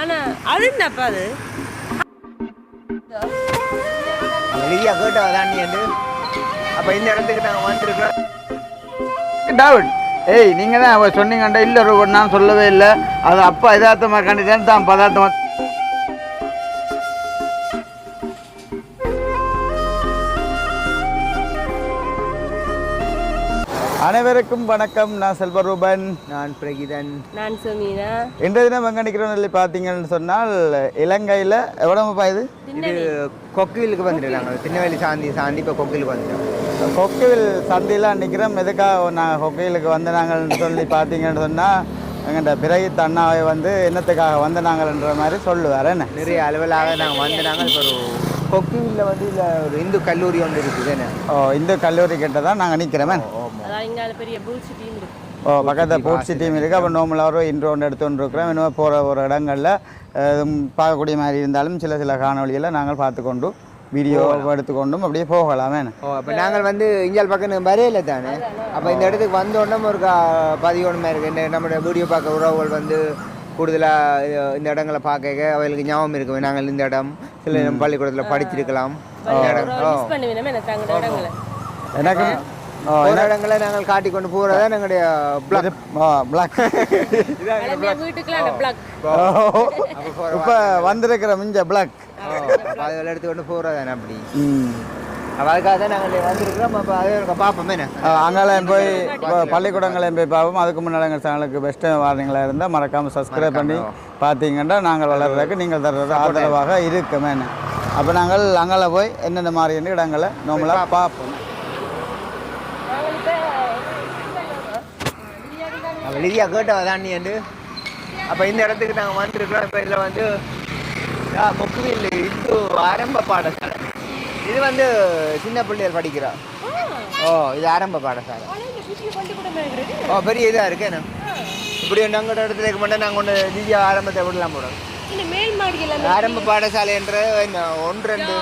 ஆனா அது என்னப்பா அது. வெளியே கேட்ட அதான் நீ அப்போ இந்த இடத்துக்கு நாங்கள் வந்துருக்கோம். டாவிட் ஏய் நீங்கள் தான் சொன்னீங்கண்டா இல்லை ரூபன் நான் சொல்லவே இல்லை. அது அப்பா யதார்த்தமாக கண்டிதான் தான் பதார்த்தமாக அனைவருக்கும் வணக்கம். நான் செல்வரூபன் நான் பிரகிதன். நான் சுமீனா இன்றைய தினம் எங்கே நிற்கிறோம் சொல்லி பார்த்தீங்கன்னு சொன்னால் இலங்கையில் எவ்வளோப்பா இது? இது கொக்கிலுக்கு வந்துருக்காங்க. திருநெல்வேலி சாந்தி சாந்தி இப்போ கொக்கிலுக்கு வந்துட்டோம் கொக்கையில் சந்தையில் நிற்கிறோம். எதுக்காக நான் கொக்கையிலுக்கு வந்து நாங்கள்னு சொல்லி பார்த்தீங்கன்னு சொன்னால் எங்கள்கிட்ட பிறகு அண்ணாவை வந்து என்னத்துக்காக வந்து நாங்கள்ன்ற மாதிரி சொல்லுவார். என்ன? நிறைய அளவிலாக நாங்கள் வந்துட்டாங்க இப்போ ஒரு கொக்கிவில் வந்து இல்லை ஒரு இந்து கல்லூரி ஒன்று இருக்குது. என்ன? ஓ இந்த கல்லூரி கிட்ட தான் நாங்கள் நிற்கிறோமே. இங்க பெரிய பூச்சி டீம் இருக்கு. ஓ பக்கத்தில் பூட்சி டீம் இருக்குது அப்போ இன்ட்ரோ ஒன்று எடுத்துகிட்டு இருக்கிறோம் இன்னும் போகிற ஒரு இடங்களில் பார்க்கக்கூடிய மாதிரி இருந்தாலும் சில சில காணொளிகளை நாங்கள் பார்த்துக்கொண்டும் வீடியோ எடுத்துக்கொண்டும் அப்படியே போகலாமே. ஓ அப்போ நாங்கள் வந்து இந்தியாவில் பக்கம் வரையில தானே? அப்போ இந்த இடத்துக்கு வந்தோடனே ஒரு பதிகோணமாக இருக்குது இந்த நம்மளோட வீடியோ பார்க்க உறவுகள் வந்து கூடுதலாக இந்த இடங்களை பார்க்க அவங்களுக்கு ஞாபகம் இருக்கு நாங்கள் இந்த இடம் சில பள்ளிக்கூடத்தில் படிச்சிருக்கலாம் எனக்கு அங்க இடங்களை நாங்கள் காட்டி கொண்டு போகிறதா எங்களுடைய பிளாக் பிளாக் இப்போ வந்திருக்கிற மிஞ்ச பிளாக் அதில் எடுத்து கொண்டு போகிறதானே அப்படி? அதுக்காக தான் நாங்கள் வந்திருக்கிறோம். அப்போ அதை பார்ப்போமே என்ன? அங்கெல்லாம் போய் இப்போ பள்ளிக்கூடங்களையும் போய் பார்ப்போம் அதுக்கு முன்னாடி எங்கள் சேனலுக்கு பெஸ்ட்டு வார்னிங்களாக இருந்தால் மறக்காமல் சப்ஸ்கிரைப் பண்ணி பார்த்தீங்கன்னா நாங்கள் வளர்றதுக்கு நீங்கள் தர்றது ஆதரவாக இருக்குமே அப்போ நாங்கள் அங்கே போய் என்னென்ன மாதிரியான இடங்களை நம்மளாக பார்ப்போம் அவள் லிதியா கேட்டவ தான் நீ வந்து அப்போ இந்த இடத்துக்கு நாங்கள் வந்திருக்கிறோம். இப்போ இதில் வந்து முக்குவில் இந்து ஆரம்ப பாடசாலை. இது வந்து சின்ன பிள்ளைகள் படிக்கிறா. ஓ. இது ஆரம்ப பாடசாலை. ஓ பெரிய இதாக இருக்கு என்ன? இப்படி நாங்கள் இடத்துல இருக்க மாட்டோம் நாங்கள் ஒன்று லிதியா ஆரம்பத்தை விடலாம் போடும் இந்த மேல் மாடி எல்லாம் ஆரம்ப பாடசாலை என்ற ஒன்று ரெண்டு.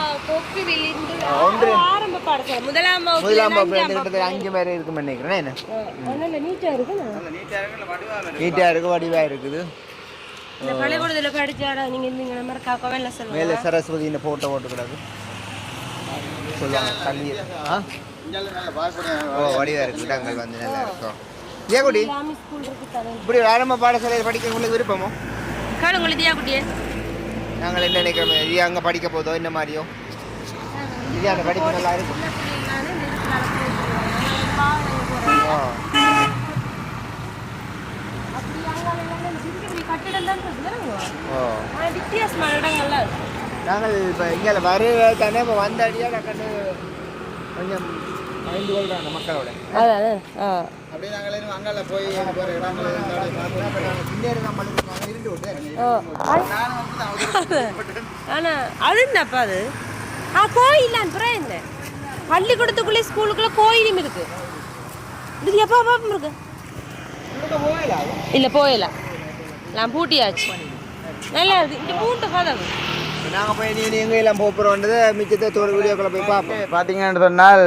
ஒன்று ஆரம்ப பாடசாலை. முதலாம் வகுப்புல முதலாம் வகுப்பு அஞ்சு பேர் இருக்குன்னு நினைக்கிறேன். என்ன? வகுப்பு. நல்ல நீட்டா இருக்கு நீட்டாக இருக்கு. வடிவாக இருக்குது. இந்த பள்ளிக்கூடத்துல படிச்சாடா நீங்க இருந்தீங்க மாதிரி காக்கா வேலை சொல்லுவாங்க. கல்வி ஆ? ஓ வடிவாக வந்து நல்லா இருக்கும். இப்படி ஆரம்ப பாடசாலையில் உங்களுக்கு விருப்பமோ? கேளுங்க லிதியா குட்டியே? நாங்கள் என்ன நினைக்கிறோம்? இது அங்கே படிக்க போதோ இந்த மாதிரியோ? இது அந்த படிப்பு நல்லா இருக்கும் நாங்கள் இப்போ இங்கே வர தானே இப்போ வந்த அடியாக கொஞ்சம் பயந்து கொள்கிறாங்க மக்களோட அதான் ஆ. அப்படியே நாங்கள் அங்கே போய் போகிற இடங்களை பின்னேறி நம்மளுக்கு நாங்கள் இருந்து விட்டு. ஓ ஆனா அது என்னப்பா அது? ஆ கோயில் அப்புறம் என்ன? பள்ளிக்கூடத்துக்குள்ளே ஸ்கூலுக்குள்ள கோயிலும் இருக்கு. இது எப்போ பாப்பம் இருக்கு இல்ல போயிடலாம் நான் பூட்டியாச்சு. நல்லா இருக்கு. இந்த பூட்டை கதவு நாங்கள் போய் நீ எங்கே எல்லாம் போகிறோன்றது மிச்சத்தை தோடு வீடியோக்களை போய் பார்ப்போம். பார்த்தீங்கன்னு சொன்னால்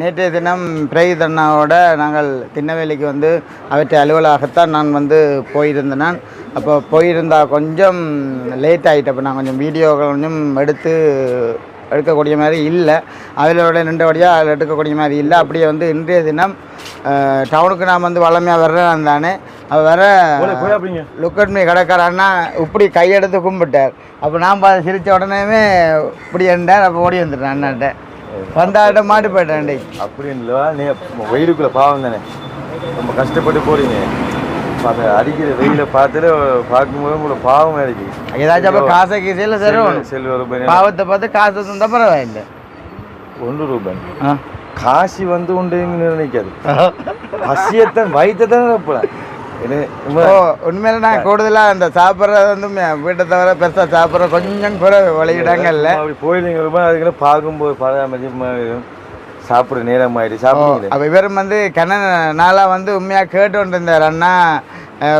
நேற்றைய தினம் பிரகித் அண்ணாவோட நாங்கள் திண்ணவேலிக்கு வந்து அவற்றை அலுவலாகத்தான் நான் வந்து போயிருந்தேன். நான் அப்போ போயிருந்தா கொஞ்சம் லேட் ஆகிட்டு அப்போ நான் கொஞ்சம் வீடியோக்கள் கொஞ்சம் எடுத்து எடுக்கக்கூடிய மாதிரி இல்லை. அதிலோட நின்றபடியாக அதில் எடுக்கக்கூடிய மாதிரி இல்லை. அப்படியே வந்து இன்றைய தினம் டவுனுக்கு நான் வந்து வளமையாக வர்றேன் தானே. அவள் வர லுக்கட்மி கடைக்கார அண்ணா இப்படி கையெடுத்து கும்பிட்டார். அப்போ நான் பார்த்து சிரித்த உடனேமே இப்படி இருந்தார் அப்போ ஓடி வந்துட்டேன் அண்ணாட்ட. வந்தாட்ட மாட்டு போயிட்டேன் அப்படின்னு இல்லவா நீ வெயிலுக்குள்ள பாவம் தானே. ரொம்ப கஷ்டப்பட்டு போறீங்க. அதை அடிக்கிற வெயில பார்த்துட்டு பார்க்கும்போது உங்களுக்கு பாவம் இருக்கு. ஏதாச்சும் அப்போ காசை கீசையில் தருவோம். செல்வ ரூபாய் பாவத்தை பார்த்து காசு தந்தா பரவாயில்லை. ஒன்று ரூபாய் காசி வந்து உண்டுன்னு நினைக்காது. பசியத்தான் வயிற்றுத்தான் வைப்பலாம் உண்மையில நான் கூடுதலாக அந்த சாப்பிட்றது வந்து வீட்டை தவிர பெருசாக சாப்பிட்ற கொஞ்சம் குறை வழியிடங்கள்ல. அப்படி போயிருந்தீங்க ரூபாய் அதுக்குள்ள பார்க்கும்போது பராமரி சாப்பிட்ற நேரம் ஆயிடுச்சு சாப்பிடுங்க. அப்போ இவரும் வந்து கண்ண நாளாக வந்து உண்மையாக கேட்டு இருந்தார் அண்ணா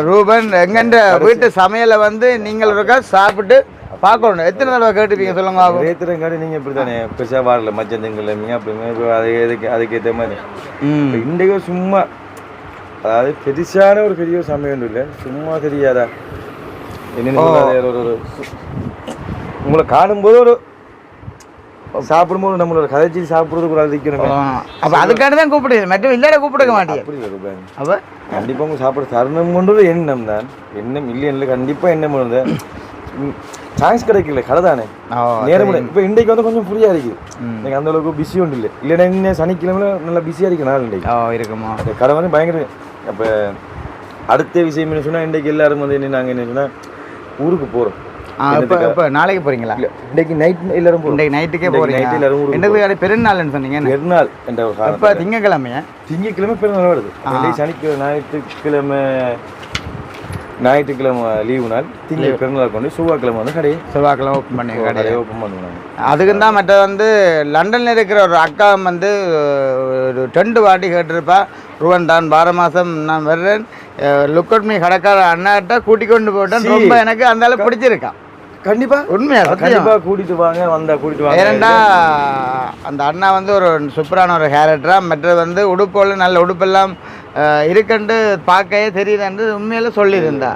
ரூபன் எங்கன்ற வீட்டு சமையலை வந்து நீங்கள் இருக்கா சாப்பிட்டு பார்க்கணும். எத்தனை தடவை கேட்டுப்பீங்க சொல்லுங்க பாப்போம். ரேத்துறங்காடி நீங்க இப்படி தானே பெருசாக வரல மச்சம் திங்கலமீங்க அப்படி அது எதுக்கு அதுக்கேற்ற மாதிரி. ம். இப்ப இன்றைக்கு சும்மா அதாவது பெருசான ஒரு பெரிய ஒரு சமயம் இல்லை. சும்மா தெரியாதா? என்னென்ன சொல்றது, ஒரு- உங்களை காணும்போது ஒரு சாப்பிடும்போது நம்மளோட கதைச்சி சாப்பிடுறதுக்கு ஒரு அதிக்கணுமே அப்போ அதுக்காண்டி தான் கூப்பிடுது மட்டும் இல்லாட கூப்பிடுக்க மாட்டேன் அப்படி ரூபாய் அப்போ? கண்டிப்பா உங்க சாப்பாடு தரணும் கொண்டது எண்ணம் தான். எண்ணம் இல்லை இல்லை கண்டிப்பா எண்ணம் பண்ணுது சான்ஸ் கிடைக்கல. கடை தானே நேரம். இப்ப இன்றைக்கு வந்து கொஞ்சம் ஃப்ரீயா இருக்கு. எனக்கு அந்த அளவுக்கு பிஸி ஒன்றும் இல்லை. இல்லைன்னா இன்னும் சனிக்கிழமை நல்லா பிஸியா இருக்கு நாள் இன்றைக்கு. இருக்குமா? கடை வந்து பயங்கர அப்ப அடுத்த விஷயம் என்ன சொன்னா இன்றைக்கு எல்லாரும் வந்து என்ன நாங்க என்ன சொன்னா ஊருக்கு போறோம். ஆ இப்போ நாளைக்கு போகிறீங்களா இல்ல இன்றைக்கு நைட் எல்லாரும் போறோம். இன்றைக்கு நைட்டுக்கே night எல்லாரும் கடை பெருநாள்னு சொன்னீங்க பெருநாள் என்ற ஒரு இப்போ திங்கக்கிழமையா? திங்கக்கிழமை பெருநாள் வருது. சனிக்கிழமை ஞாயிற்றுக்கிழமை ஞாயிற்றுக்கிழமை லீவு நாள். திங்க பெருநாள் கொண்டு செவ்வாய்க்கிழமை வந்து கடையை செவ்வாய்க்கிழமை ஓப்பன் பண்ணி கடை கடையை. ஓப்பன் பண்ணுவாங்க அதுக்கு தான் மற்ற வந்து லண்டனில் இருக்கிற ஒரு அக்கா வந்து ஒரு ரெண்டு வாட்டி கேட்டிருப்பா. ருவன் தான் வார மாதம் நான் வர்றேன். லுக்கட் மீ கடைக்கார அண்ணாட்ட கூட்டி கொண்டு போட்டேன். ரொம்ப எனக்கு அந்த அளவுக்கு பிடிச்சிருக்கான். கண்டிப்பா. உண்மையா சத்தியம். கண்டிப்பா கூட்டிட்டு வாங்க வந்தா கூட்டிட்டு வாங்க. ஏனண்டா அந்த அண்ணா வந்து ஒரு சூப்பரான ஒரு கேரக்டரா மற்றது வந்து உடுப்போல நல்ல உடுப்பெல்லாம் அஹ், இருக்குன்னு பார்க்கவே தெரியுதுன்னு உண்மையில சொல்லியிருந்தா.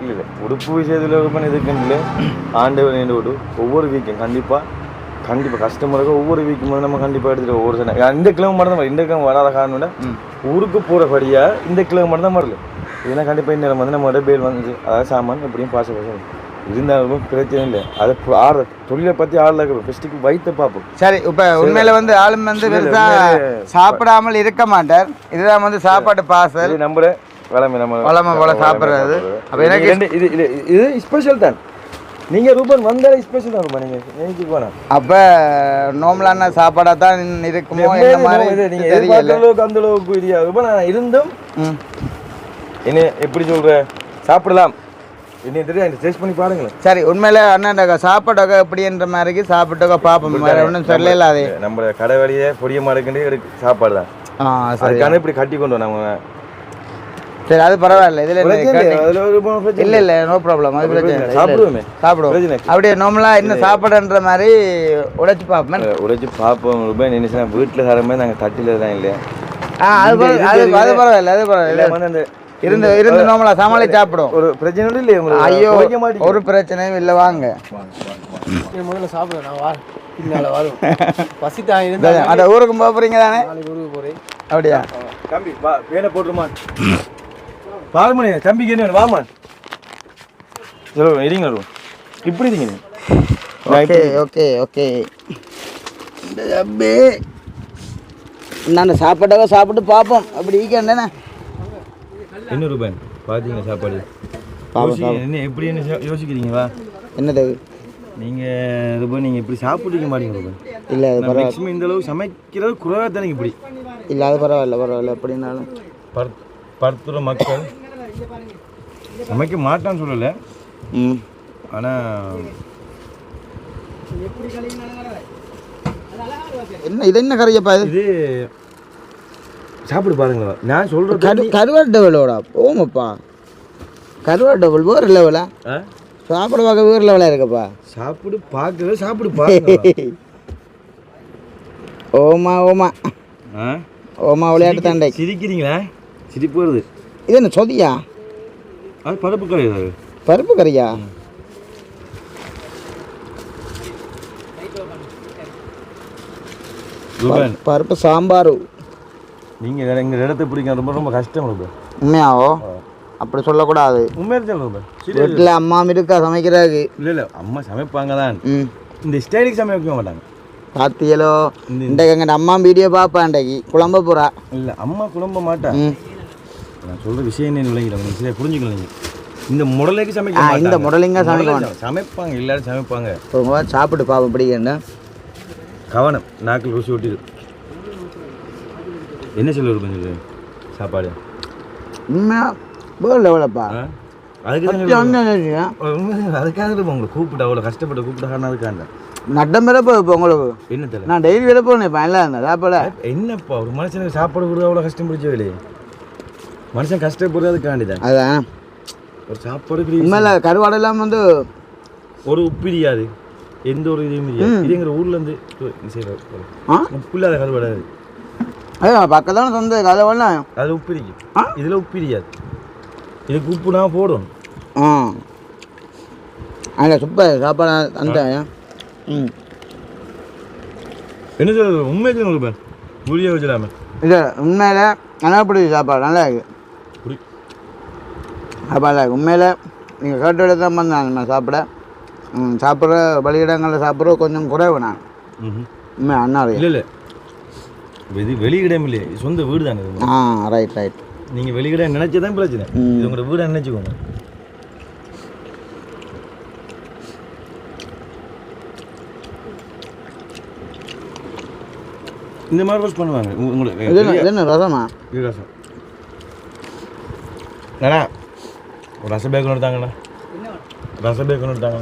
உடுப்பு விஷயத்துல ஆண்டவன் என்று விடு ஒவ்வொரு வீக்கும் கண்டிப்பா கண்டிப்பா கஸ்டமருக்கு ஒவ்வொரு வந்து நம்ம கண்டிப்பா எடுத்துட்டு ஒவ்வொரு சனி இந்த கிழமை மட்டும் தான். இந்த கிழமை வராத காரணம் ஊருக்கு போறபடியா இந்த கிழமை மட்டும் தான் வரல. ஏன்னா கண்டிப்பா இந்த வந்து நம்ம பேர் வந்து அதாவது சாமான் எப்படியும் பாச பாசம் இருந்தாலும் பிரச்சனை இல்லை. அதை ஆடுற தொழிலை பத்தி ஆடல ஃபெஸ்ட்டுக்கு வைத்த பார்ப்போம். சரி இப்ப உண்மையில வந்து ஆளும் வந்து இல்ல, இல்ல, பெருசா உண்மையிலே- சாப்பிடாமல் இருக்க மாட்டார். இதுதான் வந்து சாப்பாடு பாசல் சரி நம்புறேன். வளமை நம்ம வளமை போல சாப்பிடுறது. அப்ப எனக்கு- இது இது ஸ்பெஷல் தான். நீங்க ரூபன் வந்தாலே ஸ்பெஷல் தான் ரூபன். நீங்க நேற்று போனா அப்ப நார்மலான சாப்பாடா தான் இருக்குமோ மாதிரி எதிர்பார்த்த அளவுக்கு அந்த அளவுக்கு இல்லையா ரூபன் நான் இருந்தும். என்ன எப்படி சொல்ற? சாப்பிடலாம். என்ன தெரியும் டேஸ்ட் பண்ணி பாருங்களேன். சரி உண்மையில அண்ணன் சாப்பாடு எப்படின்ற மாதிரி சாப்பிட்டு பார்ப்போம் வேற ஒன்றும் சொல்லல அது நம்ம கடை வழியே பொடிய மாடுக்கிட்டே இருக்கு சாப்பாடு தான் ஆ சரி. அதுக்கான இப்படி கட்டி கொண்டு நம்ம சரி அது பரவாயில்ல. இதுல இல்லை, இல்ல. இல்ல நோ ப்ராப்ளம் அது பிரச்சனை. சாப்பிடுவோமே. சாப்பிடுவோம். அப்படியே நார்மலா என்ன சாப்பாடுன்ற மாதிரி உடைச்சு பார்ப்போம். உடைச்சு பார்ப்போம் ரூபாய் நினைச்சா வீட்டில் தர மாதிரி நாங்கள் தட்டில தான் இல்லையா? ஆ அது அது அது பரவாயில்ல அது பரவாயில்ல. இருந்து இருந்து நார்மலா சமாளி சாப்பிடுவோம். ஒரு பிரச்சனை இல்லையே உங்களுக்கு. ஐயோ ஒரு பிரச்சனையும் இல்லை வாங்க. முதல்ல சாப்பிட நான் வா. பின்னால வரும் அந்த ஊருக்கு போக போறீங்க தானே? ஊருக்கு போறேன். அப்படியா? தம்பி வா வேலை போட்டுருமா? பாருமணி தம்பிக்கு என்ன வேணும்? வாமா சரி இருங்க வருவோம் இப்படி இருங்க. Okay okay okay. இந்த அப்பே நான் சாப்பாட்டாக சாப்பிட்டு பார்ப்போம். அப்படி ஈக்கண்டேண்ணே என்ன ரூபாய் பார்த்தீங்க சாப்பாடு. என்ன எப்படி என்ன யோ- யோசிக்கிறீங்களா என்னது? நீங்கள் ரூபாய் நீங்கள் இப்படி சாப்பிட்டுக்க மாட்டீங்க ரூபாய் இல்லை அது பரவாயில்ல. மேக்ஸிமம் இந்த அளவு சமைக்கிறது குறைவாக தானே இப்படி? இல்லை அது பரவாயில்ல பரவாயில்ல எப்படின்னாலும் பர் பருத்துற மக்கள். சமைக்க மாட்டான்னு சொல்லலை. ம். ஆனால் என்ன இது என்ன கறியப்பா இது? சாப்பிடு பாருங்களா நான் சொல்கிறது கரு கருவாட்டு டபுளோடா போமப்பா கருவாட்டு டபுள் வேறு லெவலா சாப்பிட பார்க்க வேறு லெவலாக இருக்கப்பா. சாப்பிடு பார்க்கவே சாப்பிடு பாருங்க ஓமா ஓமா. ஓமா விளையாட்டு தாண்டை. சிரிக்கிறீங்களா? சிரிப்பு வருது. இது என்ன சொதியா? அது பருப்பு கிடையாது பருப்பு கறியா பருப்பு சாம்பார். நீங்கள் எங்கள் இடத்த பிடிக்க ரொம்ப ரொம்ப கஷ்டம் ரூபன். உண்மையாவோ? அப்படி சொல்லக்கூடாது. உண்மையாக வீட்டில் அம்மா இருக்கா சமைக்கிறாரு இல்லை இல்லை. அம்மா சமைப்பாங்க தான். இந்த ஸ்டைலுக்கு சமைக்க மாட்டாங்க. பாத்தியலோ? இந்த- எங்கள் அம்மா வீடியோ பார்ப்பேன் இன்றைக்கு. குழம்ப போகிறா இல்லை அம்மா குழம்ப மாட்டா. ம். நான் சொல்கிற விஷயம் என்ன விளங்கிடும் நீங்கள் சரியா புரிஞ்சுக்கலீங்க இந்த முடலைக்கு சமைக்க ஆ, மாட்டாங்க. இந்த முடலைங்க சமைக்க முடலை சமைப்பாங்க எல்லாரும் சமைப்பாங்க. இப்போ சாப்பிட்டு பார்ப்போம் பிடிக்கண்டா கவனம் நாக்கில் ருசி ஒட்டிடு. என்ன சொல்ல இருப்பீங்க சாப்பாடு. உண்மையாக வேறு லெவலப்பா ஆ? அதுக்கு தான் அதுக்காக தான் உங்களை கூப்பிட்டு அவ்வளோ கஷ்டப்பட்டு கூப்பிட்டு காரணம் அதுக்காண்ட நட்டம் இப்போ உங்களுக்கு. என்ன தெரியல நான் டெய்லி விட போனேன் இப்போ அந்த சாப்பாடு என்னப்பா ஒரு மனுஷனுக்கு சாப்பாடு கொடுத்து அவ்வளோ கஷ்டம் பிடிச்ச வேலையே மனுஷன் கஷ்டப்படுறது அதுக்காண்டி தான். அதான். ஒரு சாப்பாடு. உண்மையில் கருவாடெல்லாம் வந்து ஒரு உப்பு தெரியாது எந்த ஒரு இதையும் தெரியாது இது எங்கள் ஊர்லேருந்து ஆ? உப்பு இல்லாத கருவாடாது அதான் பக்கத்தான சொந்த கதை வரலாம் அது உப்பு இருக்கும் இதில் உப்பு தெரியாது இதுக்கு உப்பு நான் போடும் ஆ. அதில் சூப்பர் சாப்பாடு அந்த ம். என்ன சார் உண்மைக்கு உங்களுக்கு புரிய வச்சிடாம. இது உண்மையில் நல்லா பிடிச்ச சாப்பாடு நல்லா இருக்கு. புரி இருக்கு உண்மையில் நீங்கள் கேட்டு தான் வந்தேன் நான் சாப்பிட. சாப்பிட்ற பலியிடங்களில் சாப்பிட்ற கொஞ்சம் குறைவு நான். உண்மை அண்ணா இல்லை இல்லை. இது வெளியிடம் இல்லையே சொந்த வீடு தானே ஆ ரைட் ரைட் நீங்கள் வெளியிட நினைச்சதான் பிரச்சனை. ம். இது உங்களோட வீடை நினைச்சுக்கோங்க. இந்த மாதிரி ரோஸ் பண்ணுவாங்க. உங்க- உங்களுக்கு இது என்ன- ரசமா? இது ரசம். ஒரு ரச பேக் ஒன்று எடுத்தாங்கண்ணா. ரச பேக் ஒன்று எடுத்தாங்க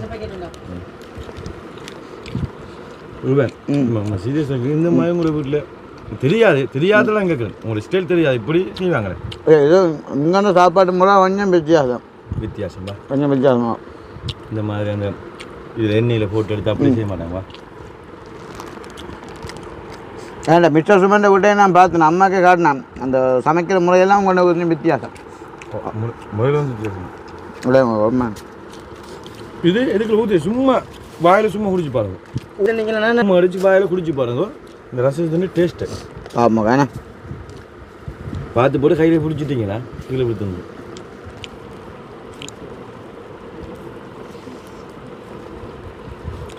ரூபன் நம்ம சீரியஸாக இந்த மாதிரி உங்களோட வீட்டில் தெரியாது. தெரியாதெல்லாம் கேட்குறேன் உங்களுக்கு ஸ்டைல் தெரியாது. இப்படி செய்வாங்களே? இது இங்கே சாப்பாடு முறை கொஞ்சம் வித்தியாசம். வித்தியாசம்பா கொஞ்சம் வித்தியாசம். இந்த மாதிரி அந்த இதில் எண்ணெயில் போட்டு எடுத்து அப்படி செய்ய மாட்டாங்களா? ஏன்டா மிஸ்டர் சுமந்த விட்டே நான் பார்த்தேன் அம்மாக்கே காட்டினேன். அந்த சமைக்கிற முறையெல்லாம் கொஞ்சம் கொஞ்சம் வித்தியாசம். முதல்ல இது எதுக்கு ஊற்றி சும்மா வாயில் சும்மா குடிச்சு பாருங்க. இது நீங்கள் நம்ம அடிச்சு வாயில் குடிச்சு பாருங்க. இந்த ரசத்துன்னு டேஸ்ட்டு ஆமாம் வேணாம் பார்த்து போட்டு கையில் பிடிச்சிட்டிங்களா? கீழே விழுத்துங்க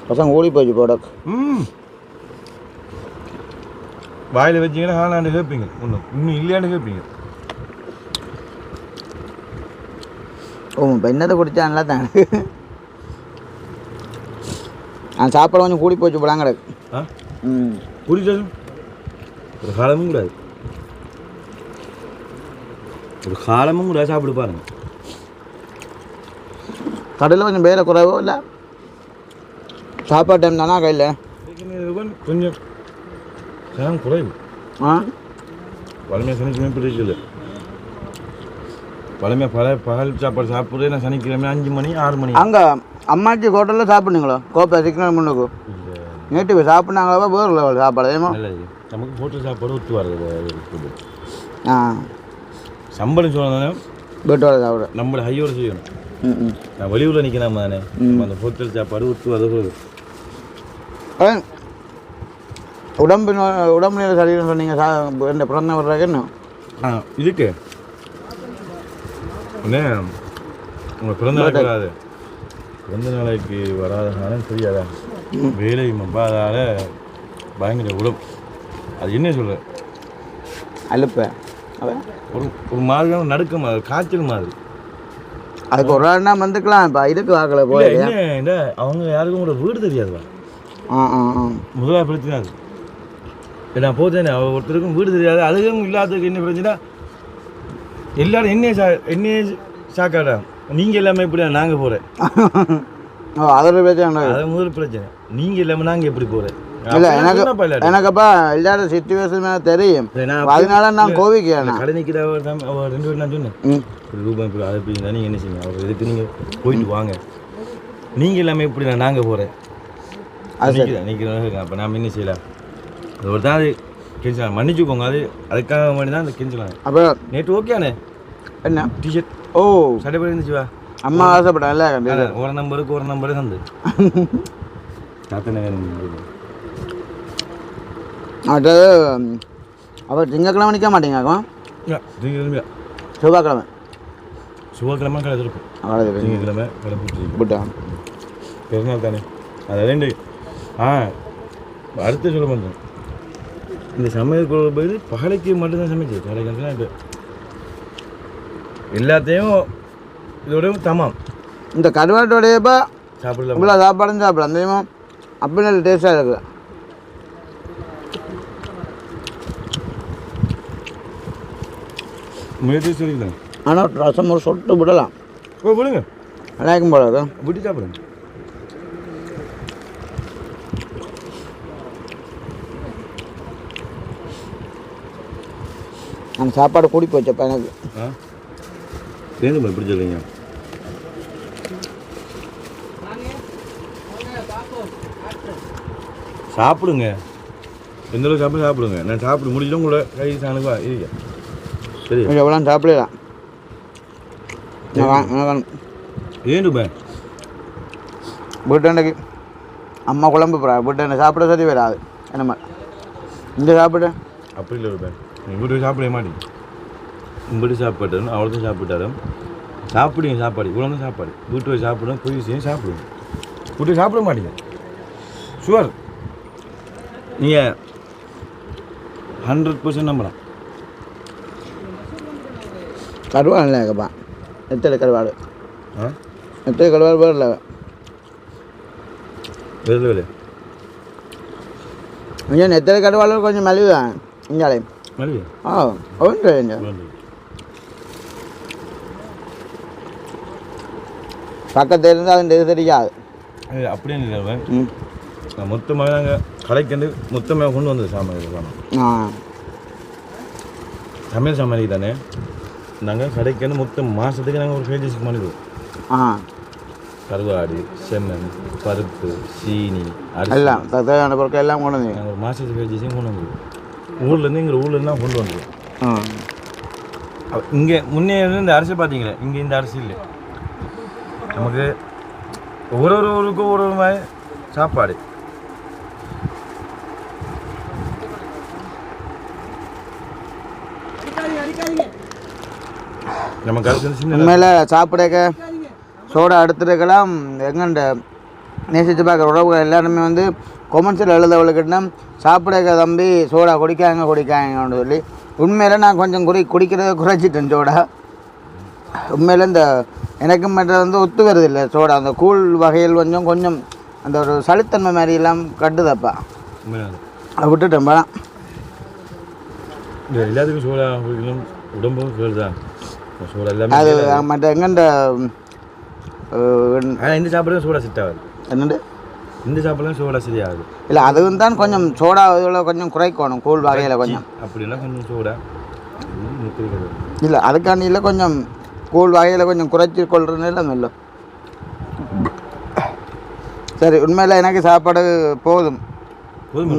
பசங்க ஓடி போச்சு போடக்கு ம். வாயில் வச்சீங்கன்னா ஹாலாண்டு கேட்பீங்க. ஒன்றும் இன்னும் இல்லையான்னு கேட்பீங்க. ஓ குடிச்சா நல்லா தான் நான் சாப்பாடு கொஞ்சம் கூடி போச்சு போலாம் கிடக்கு. ஆ? ம் குடிச்சதும் ஒரு காலமும் கூடாது. ஒரு காலமும் கூட சாப்பிட்டு பாருங்க. கடையில் கொஞ்சம் பேரை குறைவோ இல்லை? சாப்பாடு டைம் தானா கையில்? கொஞ்சம் குறைவு. ஆ? பழமையாக சனிக்கிழமை பிடிக்கல பழமையாக பல பகல் சாப்பாடு சாப்பிட்றதே சனிக்கிழமை அஞ்சு மணி ஆறு மணி. அங்கே அம்மாச்சி ஹோட்டலில் சாப்பிடுங்களோ கோப்பை சிக்கன் முன்னுக்கு. நேற்று போய் சாப்பிட்னாங்களா வேறு லெவல் சாப்பாடு ஏமா நமக்கு ஹோட்டல் சாப்பாடு ஒத்து ஃபுட்டு ஆ. சம்பளம் சொன்னதானே வீட்டோட சாப்பிட. நம்மளை ஹையோட செய்யணும். நான் வெளியூரில் நிற்கிறேன் தானே. அந்த ஹோட்டல் சாப்பாடு ஒத்து வர்றது ஆ, உடம்பு உடம்பு நிலை சரியில்லைன்னு சொன்னீங்க சா இந்த பிறந்த வர்றாங்க என்ன? ஆ இதுக்கு? என்ன உங்கள் பிறந்த நாளைக்கு வராது. பிறந்த நாளைக்கு வராதனால தெரியாதா. வேலை மப்பாதால பயங்கர உடம்பு அது என்ன அழுப்பேன் அவன் ஒரு ஒரு மாதிரியான நடுக்க மாதிரி காய்ச்சல் மாதிரி. அதுக்கு ஒரு ஆள்னா வந்துக்கலாம் இப்போ இதுக்கு வாக்கல போய். என்ன அவங்க யாருக்கும் கூட வீடு தெரியாதுவா ஆ ஆ ஆ. முதலா பிரச்சனை அது நான் போத்தேனே ஒருத்தருக்கும் வீடு தெரியாது அதுக்கும் இல்லாததுக்கு என்ன பிரச்சனை? எல்லாரும் என்னைய சா என்னைய சாக்காடா? நீங்க எல்லாமே இப்படியா? நாங்க போறேன். ஓ அதோட பிரச்சனை அது முதல் பிரச்சனை. நீங்க இல்லாம நாங்க எப்படி போறேன் இல்லை எனக்கு. எனக்கப்பா இல்லாத சுச்சுவேஷன் தெரியும். அதனால நான் கோவிக்கிறேன் இல்ல, கடை நிற்கிற அவர் ரெண்டு பேரும் நான் சொன்னேன். ரூபாய் இப்படி அது இப்படி நீங்கள் என்ன செய்யுங்க அவர் இதுக்கு நீங்கள் போயிட்டு வாங்க? நீங்கள் எல்லாமே இப்படி நான் நாங்கள் போகிறேன் அது நிற்கிறேன் அப்போ நாம் என்ன செய்யலாம்? ஒரு தான் கெஞ்சலாம் மன்னிச்சுக்கோங்க. அது அதுக்காக வேண்டி தான் அந்த கெஞ்சலாம் அப்போ நேற்று ஓகேண்ணே என்ன? டிஷர்ட் ஓ. சட்டை போய் இருந்துச்சு வா அம்மா ஆசைப்பட்டேன்ல அதான், ஒரு நம்பருக்கு ஒரு நம்பரு தந்து. அது அப்போ திங்கக்கிழமை நிற்க மாட்டீங்க திங்கக்கிழமை செவ்வாய்க்கிழமை. சுவக்கிழமை கடை இருக்கும் திங்கக்கிழமை கடை புட்டா? பெருநாள் தானே. அது ரெண்டு ஆ அடுத்து சொல்ல மாட்டேன் இந்த சமையல் போது பகலைக்கு மட்டும்தான் சமைச்சு பகலைக்கு இப்போ எல்லாத்தையும் இதோட தமாம். இந்த கருவாட்டோடையப்பா சாப்பிடலாம். இவ்வளோ சாப்பாடும் சாப்பிடலாம். தெரியுமா அப்படி நல்ல டேஸ்ட்டாக இருக்குது முயற்சி சொல்லிக்கலாம். ஆனால் ரசம் ஒரு சொட்டு விடலாம். ஓ விடுங்க. இருக்கு. விட்டு சாப்பிடுங்க. அந்த சாப்பாடு கூடி போச்சப்பா எனக்கு. எப்படி சொல்றீங்க? சாப்பிடுங்க. எந்த அளவுக்கு சாப்பிட சாப்பிடுங்க. நான் சாப்பிட முடிஞ்சிடும் கூட கை சாணுவா இருக்க சரி. எவ்வளோ சாப்பிடலாம் நான் வா- நான் வேணும். ஏன் பே வீட்டாண்டைக்கு அம்மா குழம்பு போகிறா வீட்டாண்ட சாப்பிட சரி வராது. என்னம்மா இங்கே சாப்பிட. அப்படி இல்லை ரூபாய் நீ வீட்டுக்கு சாப்பிட மாட்டேங்க உங்கள்கிட்ட சாப்பிட்டாலும் அவ்வளோதான் சாப்பிட்டாலும் சாப்பிடுங்க சாப்பாடு இவ்வளோ தான் சாப்பாடு. வீட்டு போய் சாப்பிடுங்க போய் செய்யும் சாப்பிடுங்க வீட்டுக்கு சாப்பிட மாட்டீங்க? ஷுவர் நீங்கள் ஹண்ட்ரட் பர்சன்ட் நம்பலாம் கருவாடு இல்லைப்பா நெத்தலை கருவாடு ஆ? நெத்தலை கருவாடு வரல வேறு வேலை இங்கே நெத்தலை கருவாடு கொஞ்சம் மலிவு தான். இங்காலே மறுபடி ஆ ஒன்று இங்கே பக்கத்தில் இருந்து அது இது தெரியாது அப்படியே இல்லை நான் மொத்தமாக நாங்கள் கடைக்கு மொத்தமாக கொண்டு வந்தது சாமான் இது சாமான் ஆ சமையல் சாமான் தானே நாங்கள் கடைக்கு மொத்தம் மாதத்துக்கு நாங்கள் ஒரு கேஜிஸ்க்கு பண்ணிடுவோம் ஆ கருவாடு செம்மண் பருப்பு சீனி எல்லாம் தேவையான பொருட்கள் எல்லாம் கொண்டு வந்து ஒரு மாதத்துக்கு கேஜிஸையும் கொண்டு வந்துடுவோம் ஊர்லேருந்து எங்கள் ஊர்லேருந்து கொண்டு வந்துடுவோம் ஆ. இங்கே முன்னே இருந்து இந்த அரிசி பார்த்தீங்களே இங்கே இந்த அரிசி இல்லை. நமக்கு ஒரு ஒரு ஊருக்கும் ஒரு ஒரு மாதிரி சாப்பாடு நமக்கு உண்மையில் சாப்பிடக்க சோடா எடுத்துருக்கலாம் எங்கண்ட நேசித்து பார்க்குற உறவுகள் எல்லாருமே வந்து கொமெண்ட்ஸில் எழுதவளுக்கிட்ட சாப்பிடக்க தம்பி சோடா குடிக்காங்க குடிக்காங்கன்னு சொல்லி. உண்மையில் நான் கொஞ்சம் குடி குடிக்கிறத குறைச்சிட்டேன் சோடா. உண்மையில் இந்த எனக்கு மற்ற வந்து ஒத்து வருது இல்லை சோடா. அந்த கூழ் வகையில் கொஞ்சம் கொஞ்சம் அந்த ஒரு சளித்தன்மை மாதிரி எல்லாம் கட்டுதப்பா. விட்டுட்டேன் பா இது எல்லாத்துக்கும் சோடா குடிக்கணும் தான் சோடா எல்லாமே அது. மற்ற எங்கண்ட இந்த சோடா செட் ஆகாது. என்னண்டு இந்த சாப்பாடுலாம் சோடா சரியாகாது இல்லை அதுவும் தான் கொஞ்சம் சோடா இதில் கொஞ்சம் குறைக்கணும் கூழ் வகையில் கொஞ்சம். அப்படின்னா கொஞ்சம் சோடா. இல்லை அதுக்காண்டி இல்லை கொஞ்சம் கூழ் வகையில் கொஞ்சம் குறைச்சி கொள்றதுல இல்லை சரி உண்மையில் எனக்கு சாப்பாடு போதும்.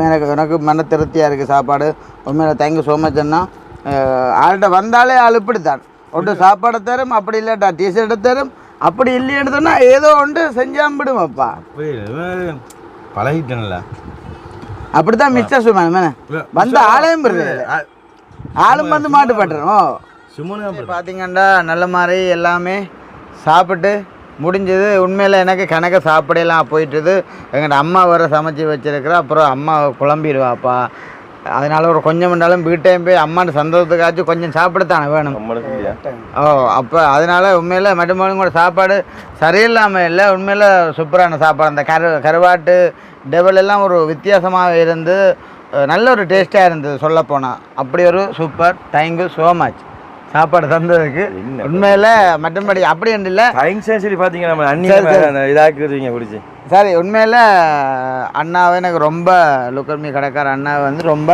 எனக்கு எனக்கு மன திருப்தியாக இருக்குது சாப்பாடு. உண்மையில் தேங்க்யூ ஸோ மச்னா ஆள்கிட்ட வந்தாலே ஆள் இப்படித்தான். ஒன்று சாப்பாடு தரும் அப்படி இல்லாட்டா டிஷர்ட்டு தரும் அப்படி இல்லைன்னு சொன்னால் ஏதோ ஒன்று செஞ்சாம்பிடுமப்பா பழகிட்டேன்ல. அப்படி தான் மிஸ்டர் சுமன் மேனே வந்த ஆளையும் ஆளும் வந்து மாட்டுப்பட்டுரும் ஓ. சும்மா பார்த்தீங்கன்னா நல்ல மாதிரி எல்லாமே சாப்பிட்டு முடிஞ்சது. உண்மையில் எனக்கு கணக்க சாப்பிடலாம் போயிட்டுது எங்கள்கிட்ட அம்மா வர சமைச்சு வச்சிருக்கிறேன் அப்புறம் அம்மா குழம்பிடுவாப்பா. அதனால ஒரு கொஞ்சம் பண்ணாலும் வீட்டையும் போய் அம்மாட்ட சந்தோஷத்துக்காச்சும் கொஞ்சம் சாப்பிடத்தானே வேணும். ஓ அப்போ அதனால உண்மையில் மட்டும் கூட சாப்பாடு சரியில்லாமல் இல்லை உண்மையில் சூப்பரான சாப்பாடு. அந்த கரு கருவாட்டு டெவல் எல்லாம் ஒரு வித்தியாசமாக இருந்து நல்ல ஒரு டேஸ்ட்டாக இருந்தது சொல்லப்போனால் அப்படி ஒரு சூப்பர். தேங்க்யூ ஸோ மச் சாப்பாடு தந்ததுக்கு. உண்மையில் மற்றபடி அப்படி ஒன்றும் இல்லை. சயின்ஸ் சொல்லி பார்த்தீங்க நம்ம அண்ணி சரி, சரி. இதாக்குறீங்க குடிச்சு. சரி உண்மையில் அண்ணாவை எனக்கு ரொம்ப லுக்கர்மி கடைக்கார அண்ணாவை வந்து ரொம்ப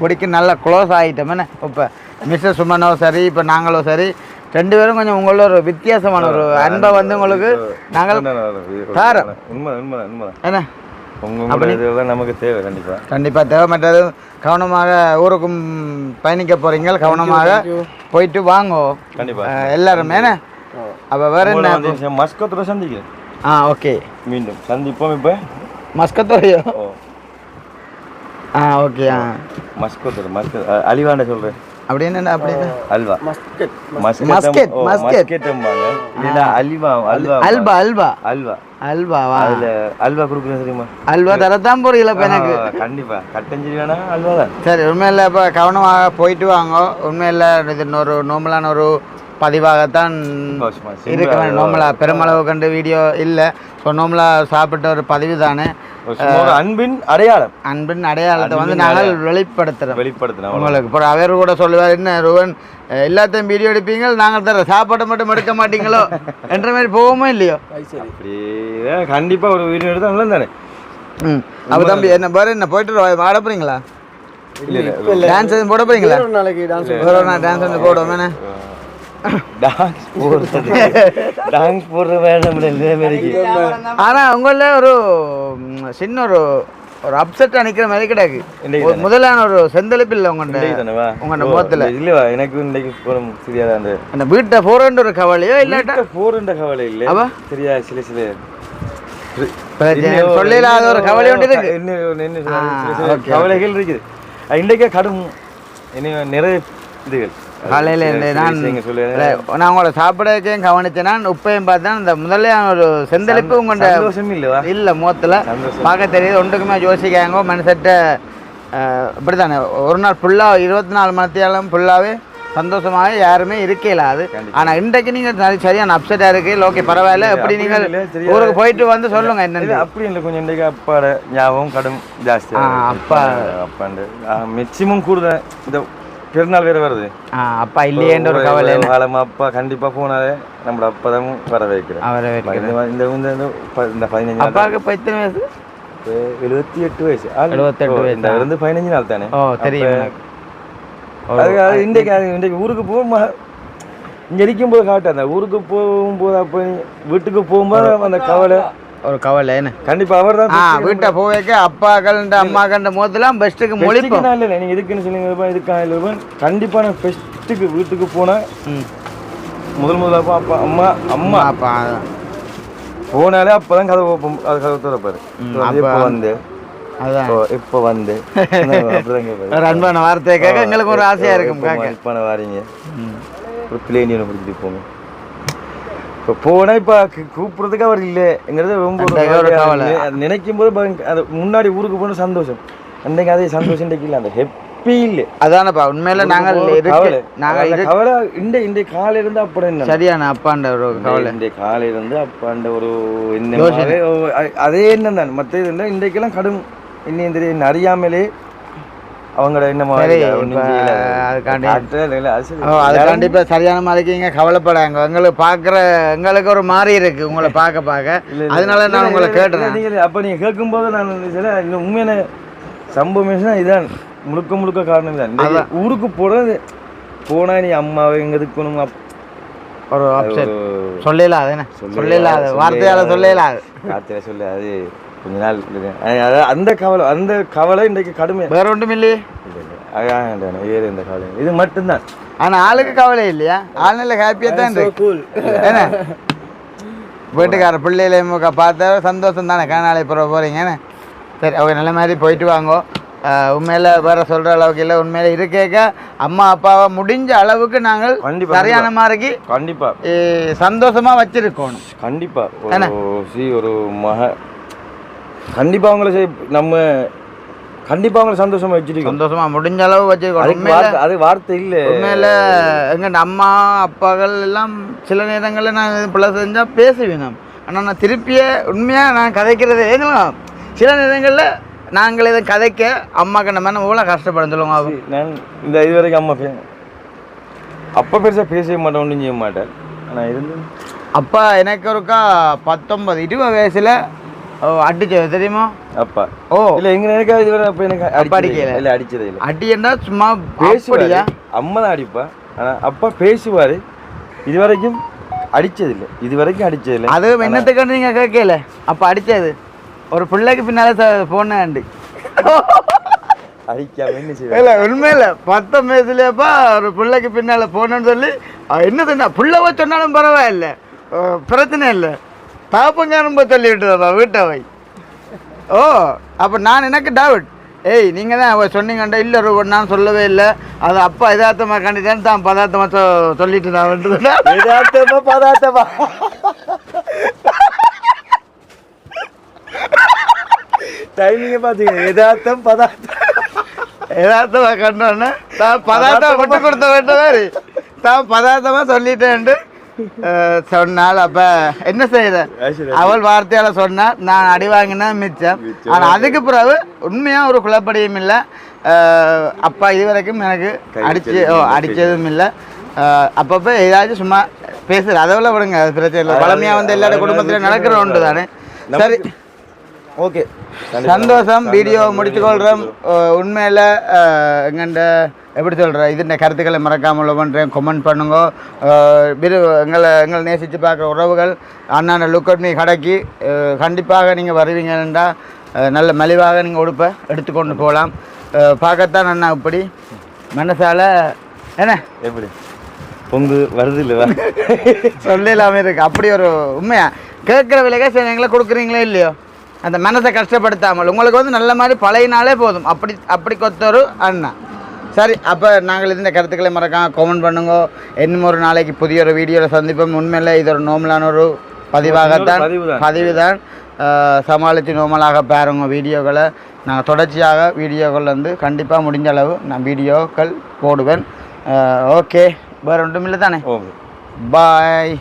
பிடிக்கும். நல்லா க்ளோஸ் ஆகிட்டோமே இப்போ மிஸ்டர் சுமனோ சரி இப்போ நாங்களோ சரி ரெண்டு பேரும் கொஞ்சம் உங்களோட ஒரு வித்தியாசமான ஒரு அன்பை வந்து உங்களுக்கு நாங்கள் உண்மை உண்மை என்ன? உங்களோட இதெல்லாம் நமக்கு தேவை கண்டிப்பா. கண்டிப்பாக தேவைப்பட்டது கவனமாக ஊருக்கும் பயணிக்க போகிறீங்க கவனமாக போயிட்டு வாங்கோ. கண்டிப்பா. அஹ், எல்லாரும் என்ன? அப்போ வேற என்ன? மஸ்கத்தோட சந்திக்கிறேன் ஆ ஓகே. மீண்டும் சந்திப்போம் இப்போ. மஸ்கத்தோரையோ ஓ. ஆ ஓகே ஆ. மஸ்கத்தோட மஸ்கத் அ- அலிவாண்ட சொல்றேன். அப்படி என்ன அப்படி halwa. Muscat Muscat. Muscat, Muscat. Halwa அல்வா அல்பா அல்வா. அல்வாவா அதுல அல்வா கொடுக்குறேன் தெரியுமா? அல்வா தரத்தான் போறீங்களா இப்போ எனக்கு? கண்டிப்பா. கட்டஞ்சேரி வேணா அல்வா தான். சரி உண்மையில் இப்போ கவனமாக போயிட்டு வாங்க. உண்மையில் இது இன்னொரு நார்மலான ஒரு பதிவாகத்தான் சந்தோஷமா, simple இருக்க ஆ வேண்டும் நார்மலாக பெருமளவு கண்டு வீடியோ இல்லை. ஸோ நார்மலாக சாப்பிட்ட ஒரு பதிவு தானே அன்பின் அடையாளம். அன்பின் அடையாளத்தை வந்து நாங்கள் அடையாளம். வெளிப்படுத்துகிறோம் வெளிப்படுத்தின உங்களுக்கு இப்போ அவர் கூட சொல்லுவார் என்ன ருவன் எல்லாத்தையும் வீடியோ எடுப்பீங்க நாங்கள் தர சாப்பாட்டை மட்டும் எடுக்க மாட்டீங்களோ? என்ற மாதிரி போவோமோ இல்லையோ? அப்படியே கண்டிப்பா ஒரு வீடியோ எடுத்தா நல்லா தானே ம். அப்போ தம்பி என்ன பாரு என்ன போயிட்டு வா- ஆட போகிறீங்களா டான்ஸ் எதுவும் போட போகிறீங்களா ஒரு நாளைக்கு டான்ஸ் டான்ஸ் வந்து போடுவோம் டான்ஸ் போடுறது டான்ஸ் போடுற வேணும் இதே மாதிரிக்கு ஆனால் உங்களில் ஒரு சின்ன ஒரு ஒரு அப்செட்டாக நிற்கிற மாதிரி கிடையாது முதலான ஒரு செந்தளிப்பு இல்லை உங்கள்கிட்ட ஓ, முகத்தில். இல்லைவா எனக்கு இன்னைக்கு சரியா அந்த அந்த வீட்டை போகிறன்ற ஒரு கவலையோ இல்லாட்டா? போறன்ற கவலை இல்லை அவ? சரியா சில சில. சொல்லலாத ஒரு கவலை ஒன்று இருக்கு. கவலைகள் இருக்குது. இன்றைக்கே கடும் நிறைய இதுகள். காலையில் இருந்து நான் நான் உங்களை சாப்பிடக்கையும் கவனிச்சேன் நான் உப்பையும் பார்த்தேன் இந்த முதல்ல ஒரு செந்தளிப்பு உங்கள்கிட்ட இல்லை முகத்தில். பார்க்க தெரியுது ஒன்றுக்குமே யோசிக்காங்க மனசட்ட இப்படி தானே ஒரு நாள் ஃபுல்லாக இருபத்தி நாலு மணித்தியாலும் ஃபுல்லாகவே சந்தோஷமாக யாருமே இருக்கல அது. ஆனால் இன்றைக்கு நீங்கள் சரி சரியான அப்செட்டாக இருக்கு. ஓகே பரவாயில்ல. எப்படி அப்படி நீங்கள் ஊருக்கு போயிட்டு வந்து சொல்லுங்க என்னென்னு. அப்படி இல்லை. கொஞ்சம் இன்றைக்கு அப்பாட ஞாபகம் கடும் ஜாஸ்தி அப்பா. அப்பாண்டு மேக்சிமம் கூடுதல். இந்த பெருநாள் வேற வருது. அப்பா இல்லையேன்ற ஒரு கவலை? காலமா அப்பா கண்டிப்பா போனாலே நம்ம அப்பா தான் வர வைக்கிறேன். வைக்கிறது. இந்த இந்த பதினஞ்சு அப்பாவுக்கு இப்போ எத்தனை வயசு? எழுபத்தி எட்டு வயசு. ஆள் 78 ஓ, வயசு. இந்த இருந்து பதினஞ்சு நாள் தானே. ஓ தெரியும். அது இன்றைக்கு இன்றைக்கு ஊருக்கு போகும்போது இங்க இருக்கும்போது காட்டு அந்த ஊருக்கு போகும்போது அப்போ வீட்டுக்கு போகும்போது அந்த கவலை. ஒரு கவலை என்ன? கண்டிப்பா அவர் தான் ஆ வீட்டை போவேக்க அப்பாக்கள்ன்ற அம்மாக்கள்ன்ற முகத்தெல்லாம் பெஸ்ட்டுக்கு மொழிப்போம். பெஸ்ட்டுக்கு நான் இல்லை நீங்கள் இதுக்குன்னு சொல்லுங்க இதுக்காக இல்லை கண்டிப்பா நான் ஃபெஸ்ட்டுக்கு வீட்டுக்கு போனா ம். முதல் முதல்ல அப்பா அப்பா அம்மா அம்மா. அப்பா. போனாலே அப்பதான் கதவு ஓப்பன் அது கதவு திறப்பாரு. இப்போ அப்ப- வந்து? அதான். இப்போ வந்து. ஒரு அன்பான வார்த்தையை கேட்க எங்களுக்கு ஒரு ஆசையா இருக்கும் மதிப்பான வாரீங்க. ஒரு பிளேன் பிடிச்சிட்டு போங்க. இப்போ போனா இப்போ கூப்பிடுறதுக்கு அவர் இல்லைங்கிறது ரொம்ப நினைக்கும் போது அது முன்னாடி ஊருக்கு போன சந்தோஷம். அன்றைக்கு அதே சந்தோஷம் இல்லை. அந்த ஹெப்பி இல்லை. அதானப்பா உண்மையில நாங்கள் கவலை. நாங்கள் கவலை இந்த இந்த காலையில இருந்து அப்படி என்ன சரியான அப்பான்ற ஒரு கவலை. இந்த காலையில இருந்து அப்பாண்ட ஒரு அ- அதே எண்ணம் தான். மற்ற இன்றைக்கெல்லாம் கடும் இன்னும் தெரியும் அறியாமலே அவங்களோட இப்ப செய்யல. அதுக்காண்டி- கண்டிப்பா சரியான மாதிரிக்கு கவலைப்படாங்க. எங்களுக்கு பார்க்குற எங்களுக்கு ஒரு மாறி இருக்கு உங்களை பார்க்க பார்க்க. அதனால நான் உங்களை கேட்டேன் இல்ல, நீங்க அப்ப நீங்க கேட்கும்போது நான் சில உண்மையான சம்பவம் இதான். முழுக்க முழுக்க காரணம் தான் ஊருக்கு போறது போனா நீ அம்மாவை எங்க இருக்கணும் அப்- ஒரு என்ன? சொல்லல, சொல்லல அது. வார்த்தையால சொல்லல கொஞ்ச நாள் இருக்கு. அது- அது அந்த கவலை அந்த கவலை இன்றைக்கு கடுமை வேற ஒன்றும் இல்லையே. வேறு இந்த கவலை. இது மட்டும்தான். ஆனா ஆளுக்கு கவலை இல்லையா? ஆள் நல்ல ஹாப்பியா தான் இருக்கு. என்ன? வீட்டுக்கார பிள்ளைகளையும் பார்த்தா சந்தோஷம் தானே? கனாலை போகிற போறீங்க என்ன? சரி அவங்க நல்ல மாதிரி போயிட்டு வாங்கோ. உண்மையில வேற சொல்ற அளவுக்கு இல்லை உண்மையில இருக்கேக்க அம்மா அப்பாவை முடிஞ்ச அளவுக்கு நாங்கள் சரியான மாதிரிக்கு கண்டிப்பா. eh, சந்தோஷமா வச்சிருக்கணும். கண்டிப்பா. என்ன? ஒரு சி ஒரு மக கண்டிப்பா அவங்கள செய்- நம்ம கண்டிப்பா அவங்கள சந்தோஷமா வச்சிருக்கோம். சந்தோஷமா முடிஞ்ச அளவு வார்த்தை அது வார்த்தை இல்ல. உண்மையில எங்க அம்மா அப்பாக்கள் எல்லாம் சில நேரங்களில் நான் பிள்ளை செஞ்சா பேசுவேன் நான். ஆனால் நான் திருப்பியே உண்மையா நான் கதைக்கிறது ஏங்களா சில நேரங்களில் நாங்கள் இதை கதைக்க அம்மாக்கு நம்ம என்ன எவ்வளோ கஷ்டப்படும் சொல்லுங்க. அவங்க நான் இந்த இது வரைக்கும் அம்மா பே அப்பா பெருசா பேசவே மாட்டேன் ஒன்றும் செய்ய மாட்டேன். ஆனா இருந்து அப்பா எனக்கு ஒருக்கா பத்தொன்பது இருபது வயசுல ஓ, அடிச்சது தெரியுமா? அப்பா. ஓ. இல்ல எங்க எனக்கு இது அப்ப எனக்கு அடிக்கல. இல்ல. அடிச்சதே இல்ல. அடின்னா சும்மா பேசுவாரு. அப்படியா? அம்மா தான் அடிப்பா. ஆனா அப்பா பேசுவாரு. இது வரைக்கும் அடிச்சது இல்ல இது வரைக்கும் அடிச்சது இல்ல அது என்னத்துக்கு நீங்க கேட்கல. அப்ப அடிச்சது. ஒரு பிள்ளைக்கு பின்னால என்ன செய்வேன் இல்ல உண்மையில பத்தொன்பது வயசுலப்பா ஒரு பிள்ளைக்கு பின்னால போனேன்னு சொல்லி என்ன? சொன்னா பிள்ளைவ சொன்னாலும் பரவாயில்ல. பிரச்சனை இல்லை. தாப்பங்காரம்ப சொல்லிவிட்டுதப்பா வீட்டவை ஓ அப்போ நான் எனக்கு டவுட் ஏய் நீங்கள் தான் அவ சொன்னீங்கண்டா இல்லை ரூபன் நான் சொல்லவே இல்லை. அது அப்பா யதார்த்தமாக கண்டிதான் தான் பதார்த்தமாக சொ சொல்லிட்டு நான் வந்துருந்தா யதார்த்தமா பதார்த்தமா? டைமிங்க பாத்தீங்க யதார்த்தம் பதார்த்தம். யதார்த்தமாக கண்டோன்னே தான் பதார்த்தம் விட்டு கொடுத்த வேண்ட மாதிரி தான் பதார்த்தமாக சொல்லிட்டேன்ட்டு அஹ், சொன்னாள். அப்போ என்ன செய்யற. அவள் வார்த்தையால சொன்னா நான் அடி வாங்கினா மிச்சம். ஆனால் அதுக்கு பிறகு உண்மையாக ஒரு குழப்படியும் இல்லை. அப்பா இது வரைக்கும் எனக்கு அடிச்சு ஓ அடிச்சதும் இல்லை. அப்பப்போ ஏதாச்சும் சும்மா பேசுறது. அதை விட விடுங்க அது பிரச்சனை இல்லை. பழமையாக வந்து எல்லாரும் குடும்பத்தில் நடக்கிற ஒன்று தானே. சரி. ஓகே. சந்தோஷம். வீடியோ முடிச்சுக்கொள்கிறோம் உண்மையில் எங்கண்ட எப்படி சொல்கிறேன் இதுன்ற கருத்துக்களை மறக்காமல் பண்ணுறேன் கமெண்ட் பண்ணுங்க. விரு எங்களை எங்களை நேசித்து பார்க்குற உறவுகள் அண்ணாண்ட லுக்கட் மீ கடைக்கு கண்டிப்பாக நீங்கள் வருவீங்கன்னா அஹ், நல்ல மலிவாக நீங்கள் உடுப்பை எடுத்துக்கொண்டு போகலாம் பார்க்கத்தான் அண்ணா இப்படி. மனசால என்ன? எப்படி? பொங்கு வருது இல்லவா? சொல்லலாமே இருக்கு. அப்படி ஒரு உண்மையா? கேட்குற விலைக்கு சரி எங்களை கொடுக்குறீங்களோ இல்லையோ? அந்த மனசை கஷ்டப்படுத்தாமல். உங்களுக்கு வந்து நல்ல மாதிரி பழையினாலே போதும். அப்படி அப்படி கொத்தொரு அண்ணா. சரி அப்போ நாங்கள் இந்த கருத்துக்களை மறக்காம கமெண்ட் பண்ணுங்க. இன்னும் ஒரு நாளைக்கு புதிய ஒரு வீடியோவில் சந்திப்போம். உண்மையில் இது ஒரு நோமலான ஒரு பதிவாகத்தான். பதிவு தான். சமாளித்து நோமலாக பாருங்க வீடியோக்களை. நாங்கள் தொடர்ச்சியாக வீடியோக்கள் வந்து கண்டிப்பாக முடிஞ்ச அளவு நான் வீடியோக்கள் போடுவேன். ஓகே வேறு ஒன்றும் இல்லை தானே ஓகே. பாய்